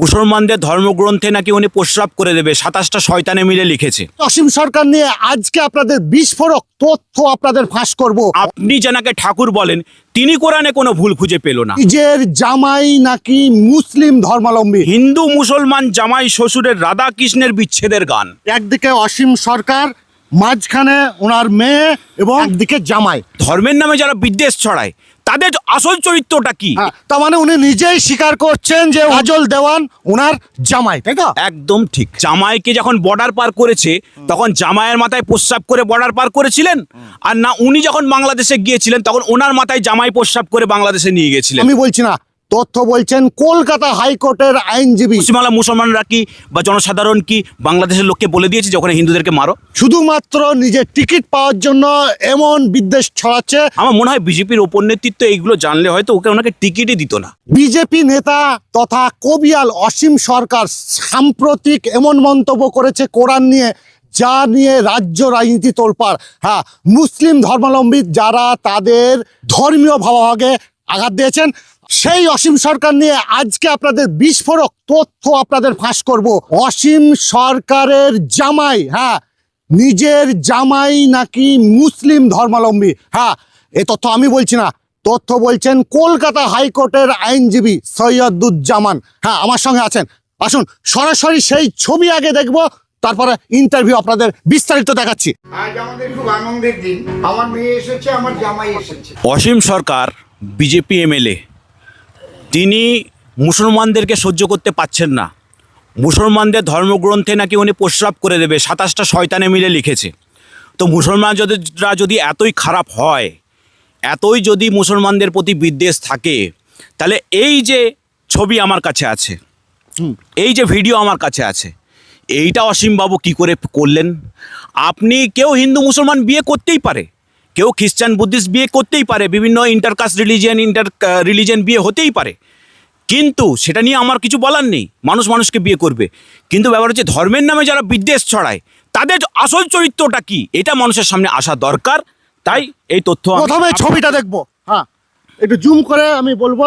মুসলমানদের ধর্মগ্রন্থে নাকি উনি প্রস্রাব করে দেবে সাতাশটা শয়তানে মিলে লিখেছে। অসীম সরকার নিয়ে আজকে আপনাদের বিস্ফোরক তথ্য আপনাদের ফাঁস করব। আপনি যেনাকে ঠাকুর বলেন তিনি কোরআনে কোনো ভুল খুঁজে পেল না। নিজের জামাই নাকি মুসলিম ধর্মাবলম্বী? হিন্দু মুসলমান জামাই শ্বশুরের রাধা কৃষ্ণের বিচ্ছেদের গান। একদিকে অসীম সরকার মাঝখানে ওনার মেয়ে এবং একদিকে জামাই। ধর্মের নামে যারা বিদ্বেষ ছড়ায় তাদের আসল চরিত্রটা কি? হ্যাঁ তার মানে উনি নিজেই স্বীকার করছেন যে অজল দেওয়ান ওনার জামাই তাই তো? একদম ঠিক। জামাইকে যখন বর্ডার পার করেছে তখন জামাইয়ের মাথায় প্রস্রাব করে বর্ডার পার করেছিলেন? আর না উনি যখন বাংলাদেশে গিয়েছিলেন তখন ওনার মাথায় জামাই প্রস্রাব করে বাংলাদেশে নিয়ে গেছিলেন। আমি বলছি না তথ্য বলছেন কলকাতা হাইকোর্টের আইনজীবী। পশ্চিমবাংলা মুসলমানরা কি বা জনসাধারণ কি বাংলাদেশের লোককে বলে দিয়েছে যখন হিন্দুদেরকে মারো? শুধুমাত্র নিজের টিকিট পাওয়ার জন্য এমন বিদ্বেষ ছড়াচ্ছে। আমার মনে হয় বিজেপির ওপর নেতৃত্ব এইগুলো জানলে হয়তো ওকে ওনাকে টিকিটই দিত না। বিজেপি নেতা তথা কবিয়াল অসীম সরকার সাম্প্রতিক এমন মন্তব্য করেছে কোরআন নিয়ে যা নিয়ে রাজ্য রাজনীতি তোলপাড়। হ্যাঁ মুসলিম ধর্মাবলম্বী যারা তাদের ধর্মীয় ভাবাভাগে আঘাত দিয়েছেন সেই অসীম সরকার নিয়ে আজকে আপনাদের বিস্ফোরক তথ্য আপনাদের ফাঁস করব। অসীম সরকারের জামাই হ্যাঁ নিজের জামাই নাকি মুসলিম ধর্মাবলম্বী? হ্যাঁ এ তথ্য আমি বলছি না। তথ্য বলছেন কলকাতা হাইকোর্টের আইনজীবী সৈয়দুজ্জামান। হ্যাঁ আমার সঙ্গে আছেন। আসুন সরাসরি সেই ছবি আগে দেখব তারপরে ইন্টারভিউ আপনাদের বিস্তারিত দেখাচ্ছি। আজ আমাদের খুব আনন্দের দিন। আমার মেয়ে এসেছে আমার জামাই এসেছে। Asim Sarkar BJP MLA. তিনি মুসলমানদেরকে সহ্য করতে পাচ্ছেন না। মুসলমানদের ধর্মগ্রন্থে নাকি উনি প্রস্রাব করে দেবে সাতাশটা শয়তানে মিলে লিখেছে। তো মুসলমান যদিরা যদি এতই খারাপ হয় এতই যদি মুসলমানদের প্রতি বিদ্বেষ থাকে তাহলে এই যে ছবি আমার কাছে আছে এই যে ভিডিও আমার কাছে আছে এইটা অসীমবাবু কি করে করলেন? আপনি কেউ হিন্দু মুসলমান বিয়ে করতেই পারে। কেউ খ্রিস্টান বুদ্ধিস্ট বিয়ে করতেই পারে বিভিন্ন ইন্টারকাস্ট রিলিজিয়ান ইন্টার রিলিজিয়ান বিয়ে হতেই পারে। কিন্তু সেটা নিয়ে আমার কিছু বলার নেই মানুষ মানুষকে বিয়ে করবে। কিন্তু ব্যাপার হচ্ছে ধর্মের নামে যারা বিদ্বেষ ছড়ায় তাদের আসল চরিত্রটা কি? এটা মানুষের সামনে আসা দরকার। তাই এই তথ্য প্রথমে ছবিটা দেখব। হ্যাঁ একটু জুম করে আমি বলব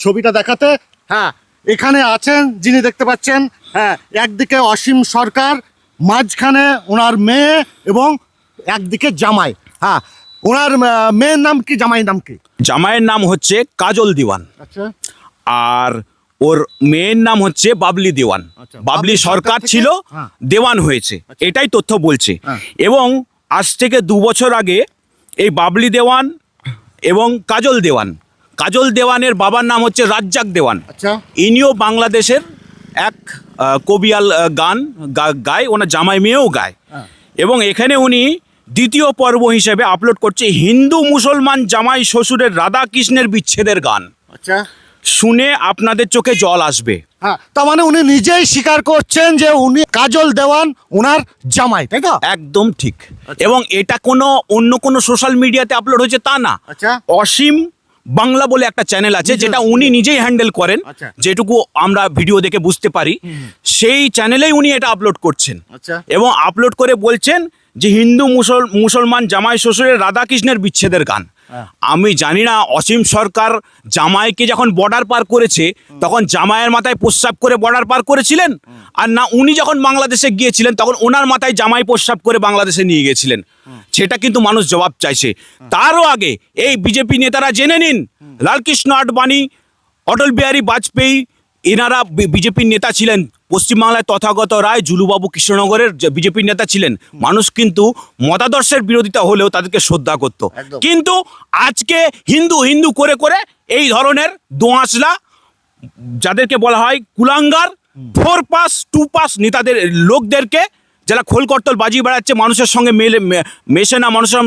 ছবিটা দেখাতে। হ্যাঁ এখানে আছেন যিনি দেখতে পাচ্ছেন হ্যাঁ একদিকে অসীম সরকার মাঝখানে ওনার মেয়ে এবং একদিকে জামাই। হ্যাঁ ওনার মেয়ের নাম কি জামাইয়ের নাম কি? জামাইয়ের নাম হচ্ছে কাজল দিওয়ান। আচ্ছা। আর ওর মেয়ের নাম হচ্ছে বাবলি দেওয়ান। আচ্ছা, বাবলি সরকার ছিল হ্যাঁ। দেওয়ান হয়েছে এটাই তথ্য বলছে। হ্যাঁ। এবং আজ থেকে দু বছর আগে এই বাবলি দেওয়ান এবং কাজল দেওয়ান কাজল দেওয়ানের বাবার নাম হচ্ছে রাজ্জাক দেওয়ান। আচ্ছা। ইনিও বাংলাদেশের এক কবিয়াল গান গায় ওনার জামাই মেয়েও গায়। হ্যাঁ। এবং এখানে উনি দ্বিতীয় পর্ব হিসেবে আপলোড করছে হিন্দু মুসলমান জামাই শ্বশুরের রাধা কৃষ্ণের বিচ্ছেদের গান। আচ্ছা। শুনে আপনাদের চোখে জল আসবে। হ্যাঁ তার মানে উনি নিজেই স্বীকার করছেন যে উনি কাজল দেওয়ান ওনার জামাই তাই তো? একদম ঠিক। এবং এটা কোনো অন্য কোনো সোশ্যাল মিডিয়াতে আপলোড হয়েছে তা না। আচ্ছা। অসীম বাংলা বলে একটা চ্যানেল আছে যেটা উনি নিজেই হ্যান্ডেল করেন আচ্ছা। যেটুকু আমরা ভিডিও দেখে বুঝতে পারি সেই চ্যানেলেই উনি এটা আপলোড করছেন আচ্ছা। এবং আপলোড করে বলছেন যে হিন্দু মুসল মুসলমান জামাই শ্বশুরের রাধাকৃষ্ণের বিচ্ছেদের গান। আমি জানি না, অসীম সরকার জামাইকে যখন বর্ডার পার করেছে, তখন জামাইয়ের মাথায় প্রস্রাব করে বর্ডার পার করেছিলেন? আর না, উনি যখন বাংলাদেশে গিয়েছিলেন, তখন ওনার মাথায় জামাই প্রস্রাব করে বাংলাদেশে নিয়ে গেছিলেন সেটা কিন্তু মানুষ জবাব চাইছে। তারও আগে এই বিজেপি নেতারা জেনে নিন, লালকৃষ্ণ আডবাণী, অটল বিহারী বাজপেয়ী, এনারা বিজেপির নেতা ছিলেন। পশ্চিমবাংলায় তথাগত রায় জুলুবাবু কৃষ্ণনগরের বিজেপির নেতা ছিলেন মানুষ কিন্তু মতাদর্শের বিরোধিতা হলেও তাদেরকে শ্রদ্ধা করত। কিন্তু আজকে হিন্দু হিন্দু করে করে এই ধরনের দোঁয়াশলা যাদেরকে বলা হয় কুলাঙ্গার ফোর পাস টু পাস নেতাদের লোকদেরকে যারা খোলকর্তল বাজিয়ে বেড়াচ্ছে মানুষের সঙ্গে মেলে মেশে না মানুষের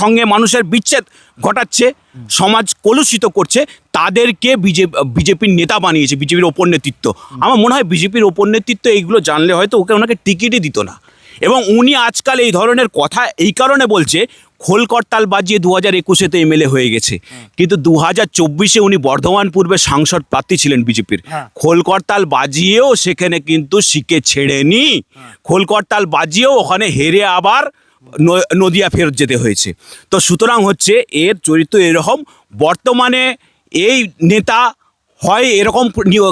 সঙ্গে মানুষের বিচ্ছেদ ঘটাচ্ছে সমাজ কলুষিত করছে তাদেরকে বিজেপি বিজেপির নেতা বানিয়েছে বিজেপির ওপর নেতৃত্ব। আমার মনে হয় বিজেপির ওপর নেতৃত্ব এইগুলো জানলে হয়তো ওকে ওনাকে টিকিটই দিত না। এবং উনি আজকাল এই ধরনের কথা এই কারণে বলছে খোলকর্তাল বাজিয়ে দু হাজার একুশেতে এমএলএ হয়ে গেছে। কিন্তু দু হাজার চব্বিশে উনি বর্ধমান পূর্বে সাংসদ প্রার্থী ছিলেন বিজেপির। হ্যাঁ। খোলকর্তাল বাজিয়েও সেখানে কিন্তু শিকে ছেড়েনি। খোলকর্তাল বাজিয়েও ওখানে হেরে আবার নদিয়া ফেরত যেতে হয়েছে। তো সুতরাং হচ্ছে এর চরিত্র এরকম। বর্তমানে এই নেতা হয় এরকম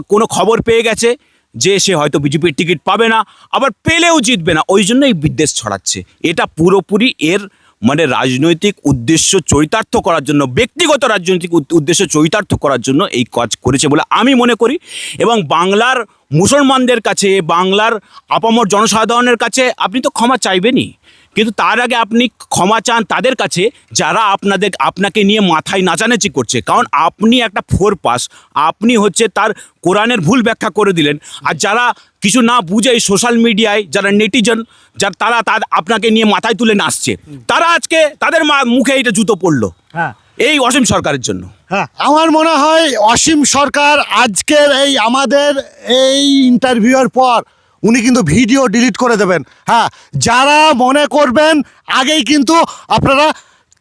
কোনো খবর পেয়ে গেছে যে সে হয়তো বিজেপির টিকিট পাবে না, আবার পেলেও জিতবে না। ওই জন্য এই বিদ্বেষ ছড়াচ্ছে। এটা পুরোপুরি এর মানে রাজনৈতিক উদ্দেশ্য চরিতার্থ করার জন্য, ব্যক্তিগত রাজনৈতিক উদ্দেশ্য চরিতার্থ করার জন্য এই কাজ করেছে বলে আমি মনে করি। এবং বাংলার মুসলমানদের কাছে, বাংলার আপামর জনসাধারণের কাছে আপনি তো ক্ষমা চাইবেনই। কিন্তু তার আগে আপনি ক্ষমা চান তাদের কাছে যারা আপনাদের আপনাকে নিয়ে মাথায় নাচানাচি করছে। কারণ আপনি একটা ফোর পাস আপনি হচ্ছে তার কোরআনের ভুল ব্যাখ্যা করে দিলেন। আর যারা কিছু না বুঝে সোশ্যাল মিডিয়ায় যারা নেটিজন যারা তারা তার আপনাকে নিয়ে মাথায় তুলে নাচছে তারা আজকে তাদের মা- মুখে এটা জুতো পড়ল। হ্যাঁ। এই অসীম সরকারের জন্য। হ্যাঁ আমার মনে হয় অসীম সরকার আজকের এই আমাদের এই ইন্টারভিউয়ের পর উনি কিন্তু ভিডিও ডিলিট করে দেবেন। হ্যাঁ যারা মনে করবেন, আগেই কিন্তু আপনারা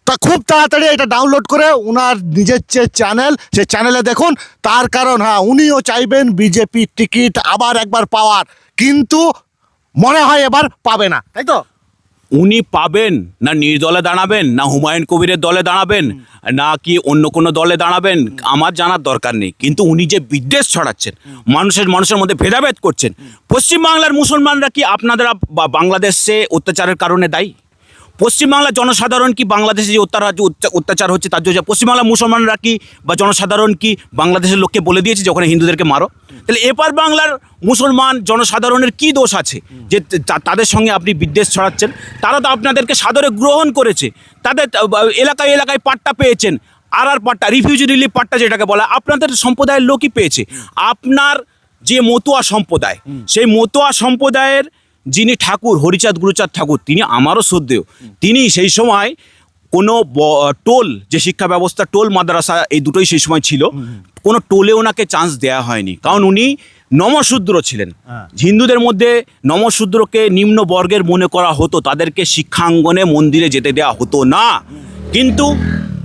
তা খুব তাড়াতাড়ি এটা ডাউনলোড করে ওনার নিজের যে চ্যানেল সে চ্যানেলে দেখুন, তার কারণ হ্যাঁ উনিও চাইবেন বিজেপি টিকিট আবার একবার পাওয়ার। কিন্তু মনে হয় এবার পাবে না, তাই তো? উনি পাবেন, না নির্দলে দাঁড়াবেন, না হুমায়ুন কবিরের দলে দাঁড়াবেন, না কি অন্য কোনো দলে দাঁড়াবেন, আমার জানার দরকার নেই। কিন্তু উনি যে বিদ্বেষ ছড়াচ্ছেন, মানুষের মানুষের মধ্যে ভেদাভেদ করছেন, পশ্চিমবাংলার মুসলমানরা কি আপনাদের বা- বাংলাদেশে অত্যাচারের কারণে দায়ী? পশ্চিমবাংলার জনসাধারণ কি বাংলাদেশে যে অত্যাচার অত্যা- অত্যাচার হচ্ছে, তার জন্য পশ্চিমবাংলার মুসলমানরা কি বা জনসাধারণ কি বাংলাদেশের লোককে বলে দিয়েছে যে ওখানে হিন্দুদেরকে মারো? তাহলে এপার বাংলার মুসলমান জনসাধারণের কি দোষ আছে? যে তাদের সঙ্গে আপনি বিদ্বেষ ছড়াচ্ছেন, তারা তো আপনাদেরকে সাদরে গ্রহণ করেছে, তাদের এলাকায় এলাকায় পাট্টা পেয়েছেন, আর আর পাট্টা রিফিউজি রিলিফ পাট্টা যেটাকে বলা, আপনাদের সম্প্রদায়ের লোকই পেয়েছে। আপনার যে মতুয়া সম্প্রদায়, সেই মতুয়া সম্প্রদায়ের যিনি ঠাকুর হরিচাঁদ গুরুচাঁদ ঠাকুর তিনি আমারও শ্রদ্ধেয়। তিনি সেই সময় কোনো টোল যে শিক্ষা ব্যবস্থা টোল মাদ্রাসা এই দুটোই সেই সময় ছিল কোনো টোলে ওনাকে চান্স দেওয়া হয়নি। কারণ উনি নমশূদ্র ছিলেন। হিন্দুদের মধ্যে নমশূদ্রকে নিম্ন বর্গের মনে করা হতো তাদেরকে শিক্ষাঙ্গনে মন্দিরে যেতে দেওয়া হতো না। কিন্তু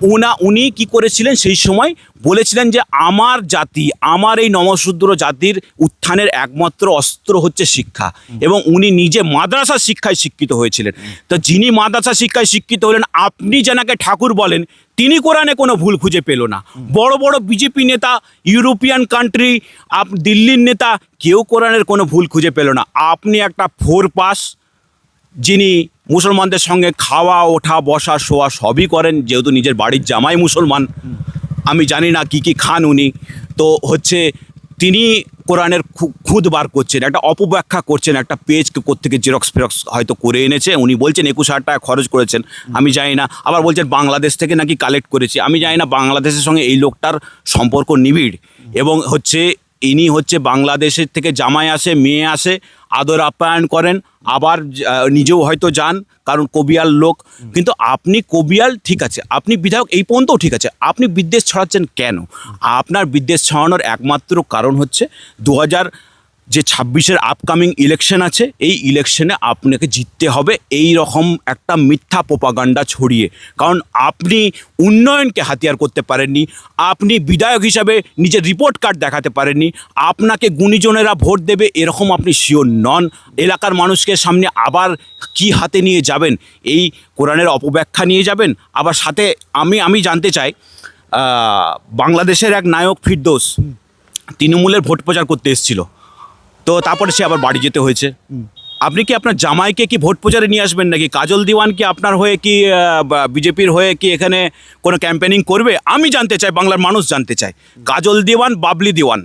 উনা, উনি কি করেছিলেন? সেই সময় বলেছিলেন যে, আমার জাতি, আমার এই নমশূদ্র জাতির উত্থানের একমাত্র অস্ত্র হচ্ছে শিক্ষা। এবং উনি নিজে মাদ্রাসা শিক্ষায় শিক্ষিত হয়েছিলেন। তো যিনি মাদ্রাসা শিক্ষায় শিক্ষিত হলেন, আপনি যেনাকে ঠাকুর বলেন, তিনি কোরআনে কোনো ভুল খুঁজে পেল না। বড় বড় বিজেপি নেতা, ইউরোপিয়ান কান্ট্রি, আপ, দিল্লির নেতা, কেউ কোরআনের কোনো ভুল খুঁজে পেল না। আপনি একটা ফোর পাস যিনি মুসলমানদের সঙ্গে খাওয়া, ওঠা, বসা, শোয়া সবই করেন, যেহেতু নিজের বাড়ির জামাই মুসলমান, আমি জানি না কি কি খান উনি। তো হচ্ছে তিনি কোরআনের খুদ বার করছেন, একটা অপব্যাখ্যা করছেন, একটা পেজ কোথেকে জেরক্স ফেরক্স হয়তো করে এনেছে, উনি বলছেন একুশ হাজার টাকা খরচ করেছেন, আমি জানি না। আবার বলছেন বাংলাদেশ থেকে নাকি কালেক্ট করেছি, আমি জানি না বাংলাদেশের সঙ্গে এই লোকটার সম্পর্ক নিবিড়। এবং হচ্ছে ইনি হচ্ছে বাংলাদেশের থেকে জামাই আসে, মেয়ে আসে, আদর আপ্যায়ন করেন, আবার নিজেও হয়তো যান, কারণ কবিয়াল লোক। কিন্তু আপনি কবিয়াল ঠিক আছে, আপনি বিধায়ক এই পর্যন্তও ঠিক আছে, আপনি বিদ্বেষ ছড়াচ্ছেন কেন? আপনার বিদ্বেষ ছড়ানোর একমাত্র কারণ হচ্ছে দু হাজার যে ছাব্বিশের আপকামিং ইলেকশন আছে এই ইলেকশনে আপনাকে জিততে হবে এই রকম একটা মিথ্যা পোপাগান্ডা ছড়িয়ে। কারণ আপনি উন্নয়নকে হাতিয়ার করতে পারেননি আপনি বিধায়ক হিসাবে নিজের রিপোর্ট কার্ড দেখাতে পারেননি আপনাকে গুণীজনেরা ভোট দেবে এরকম আপনি শিওর নন। এলাকার মানুষকে সামনে আবার কি হাতে নিয়ে যাবেন? এই কোরআনের অপব্যাখ্যা নিয়ে যাবেন? আবার সাথে আমি আমি জানতে চাই বাংলাদেশের এক নায়ক ফিরদোস তৃণমূলের ভোট প্রচার করতে এসেছিল। তো তারপরে সে আবার বাড়ি যেতে হয়েছে। আপনি কি আপনার জামাইকে কি ভোট প্রচারে নিয়ে আসবেন নাকি? কাজল দিওয়ান কি আপনার হয়ে কি বিজেপির হয়ে কি এখানে কোনো ক্যাম্পেনিং করবে? আমি জানতে চাই বাংলার মানুষ জানতে চায়। কাজল দিওয়ান বাবলি দিওয়ান।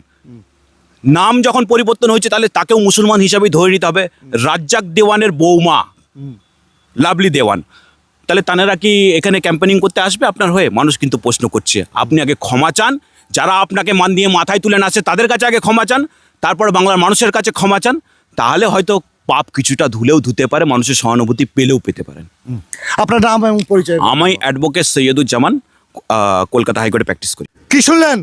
নাম যখন পরিবর্তন হয়েছে তাহলে তাকেও মুসলমান হিসাবেই ধরে নিতে হবে। রাজ্জাক দেওয়ানের বৌমা লাভলি দেওয়ান। তাহলে তানারা কি এখানে ক্যাম্পেনিং করতে আসবে আপনার হয়ে? মানুষ কিন্তু প্রশ্ন করছে। আপনি আগে ক্ষমা চান। যারা আপনাকে মান দিয়ে মাথায় তুলে নাচে তাদের কাছে আগে ক্ষমা চান। তারপর বাংলার মানুষের কাছে ক্ষমা চান তাহলে হয়তো পাপ কিছুটা ধুলেও ধুতে পারে মানুষের সহানুভূতি পেলেও পেতে পারেন। আপনার নাম এবং পরিচয় আমি অ্যাডভোকেট সৈয়দুজ্জামান কলকাতা হাইকোর্টে প্র্যাকটিস করি। কি শুনলেন?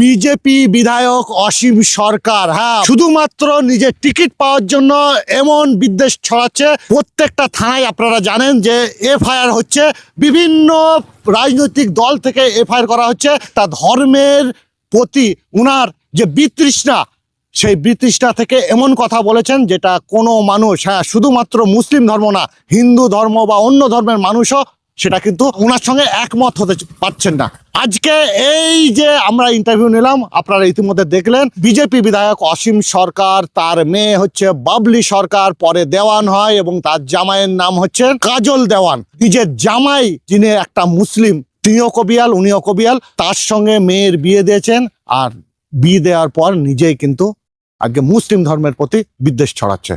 বিজেপি বিধায়ক অসীম সরকার হ্যাঁ শুধুমাত্র নিজের টিকিট পাওয়ার জন্য এমন বিদ্বেষ ছড়াচ্ছে প্রত্যেকটা থানায় আপনারা জানেন যে এফআইআর হচ্ছে বিভিন্ন রাজনৈতিক দল থেকে এফআইআর করা হচ্ছে তা ধর্মের প্রতি উনার যে বিতৃষ্ণা সেই বিতৃষ্ণা থেকে এমন কথা বলেছেন যেটা কোনো মানুষ হ্যাঁ শুধুমাত্র মুসলিম ধর্ম না, হিন্দু ধর্ম বা অন্য ধর্মের মানুষও সেটা কিন্তু ওনার সঙ্গে একমত হতে পারছেন না। আজকে এই যে আমরা ইন্টারভিউ নিলাম, আপনারা ইতিমধ্যে দেখলেন, বিজেপি বিধায়ক অসীম সরকার, তার মেয়ে হচ্ছে বাবলি সরকার, পরে দেওয়ান হয় এবং তার জামাইয়ের নাম হচ্ছে কাজল দেওয়ান। নিজের জামাই, যিনি একটা মুসলিম, তিনিও কবিয়াল, উনিও কবিয়াল, তার সঙ্গে মেয়ের বিয়ে দিয়েছেন, আর বিয়ে দেওয়ার পর নিজেই কিন্তু আজকে মুসলিম ধর্মের প্রতি বিদ্বেষ ছড়াচ্ছে।